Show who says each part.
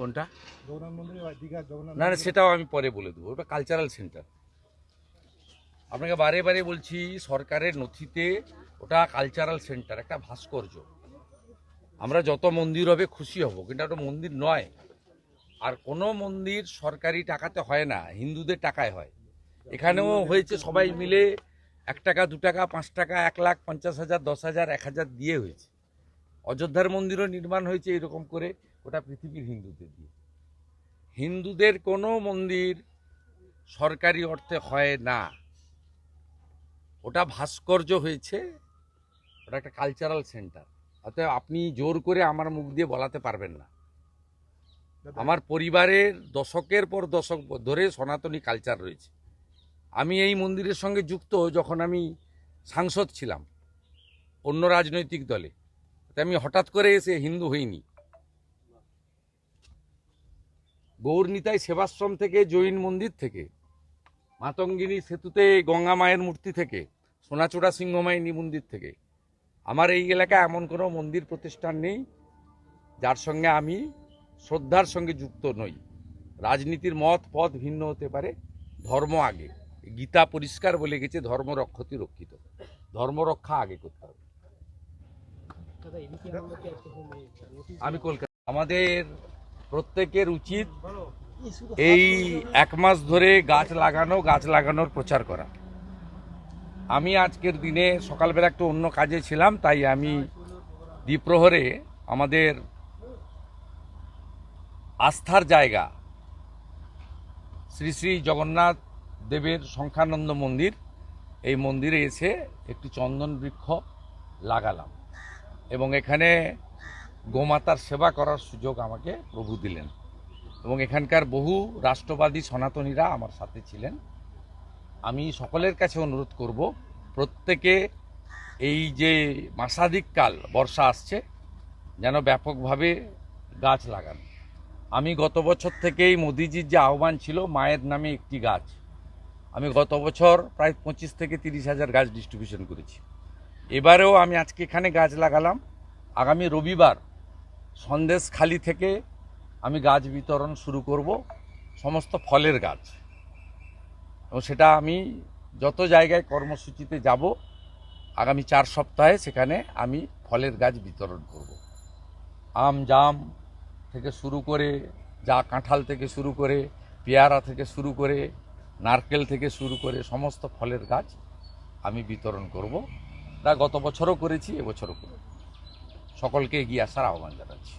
Speaker 1: কোনটা? না না সেটাও আমি পরে বলে দেবো। ওটা কালচারাল সেন্টার আপনাকে বারে বারে বলছি সরকারের নথিতে ওটা কালচারাল সেন্টার একটা ভাস্কর্য। আমরা যত মন্দির হবে খুশি হব কিন্তু ওটা মন্দির নয়। আর কোনো মন্দির সরকারি টাকাতে হয় না হিন্দুদের টাকায় হয়। এখানেও হয়েছে সবাই মিলে এক টাকা দু টাকা পাঁচ টাকা এক লাখ পঞ্চাশ হাজার দশ হাজার এক হাজার দিয়ে হয়েছে। অযোধ্যার মন্দিরও নির্মাণ হয়েছে এরকম করে। ওটা পৃথিবীর হিন্দুদের দিয়ে। হিন্দুদের কোনো মন্দির সরকারি অর্থে হয় না। ওটা ভাস্কর্য হয়েছে ওটা একটা কালচারাল সেন্টার অতএব আপনি জোর করে আমার মুখ দিয়ে বলাতে পারবেন না। আমার পরিবারের দশকের পর দশক ধরে সনাতনী কালচার রয়েছে। আমি এই মন্দিরের সঙ্গে যুক্ত যখন আমি সাংসদ ছিলাম অন্য রাজনৈতিক দলে। আমি হঠাৎ করে এসে হিন্দু হইনি। গৌরনিতাই সেবাশ্রম থেকে জৈন মন্দির থেকে মাতঙ্গিনী সেতুতে গঙ্গা মায়ের মূর্তি থেকে সোনাচূড়া সিংহমাইনী মন্দির থেকে। আমার এই এলাকায় এমন কোনো মন্দির প্রতিষ্ঠান নেই যার সঙ্গে আমি শ্রদ্ধার সঙ্গে যুক্ত নই। রাজনীতির মত পথ ভিন্ন হতে পারে ধর্ম আগে। গীতা পরিষ্কার বলে গেছে ধর্ম রক্ষতি রক্ষিত। ধর্ম রক্ষা আগে করতে হবে। আমি কলকাতা আমাদের প্রত্যেকের উচিত এই এক মাস ধরে গাছ লাগানো গাছ লাগানোর প্রচার করা। আমি আজকের দিনে সকালবেলা একটু অন্য কাজে ছিলাম তাই আমি দ্বীপ্রহরে আমাদের আস্থার জায়গা শ্রী শ্রী জগন্নাথ দেবের সংখ্যানন্দ মন্দির এই মন্দিরে এসে একটি চন্দন বৃক্ষ লাগালাম। এবং এখানে গোমাতার সেবা করার সুযোগ আমাকে প্রভু দিলেন। এবং এখানকার বহু রাষ্ট্রবাদী সনাতনীরা আমার সাথে ছিলেন। আমি সকলের কাছে অনুরোধ করব, প্রত্যেকে এই যে মাসাধিক কাল, বর্ষা আসছে, যেন ব্যাপকভাবে গাছ লাগান। আমি গত বছর থেকেই মোদিজির যে আহ্বান ছিল, মায়ের নামে একটি গাছ। আমি গত বছর প্রায় পঁচিশ থেকে তিরিশ হাজার গাছ ডিস্ট্রিবিউশন করেছি। এবারেও আমি আজকে এখানে গাছ লাগালাম। আগামী রবিবার সন্দেশখালি থেকে আমি গাছ বিতরণ শুরু করব, সমস্ত ফলের গাছ। এবং সেটা আমি যত জায়গায় কর্মসূচিতে যাব, আগামী চার সপ্তাহে সেখানে আমি ফলের গাছ বিতরণ করব। আম, জাম থেকে শুরু করে, যা কাঁঠাল থেকে শুরু করে, পেয়ারা থেকে শুরু করে, নারকেল থেকে শুরু করে সমস্ত ফলের গাছ আমি বিতরণ করব। তা গত বছরও করেছি, এবছরও করব সকলকে এগিয়ে আসার আহ্বান জানাচ্ছি।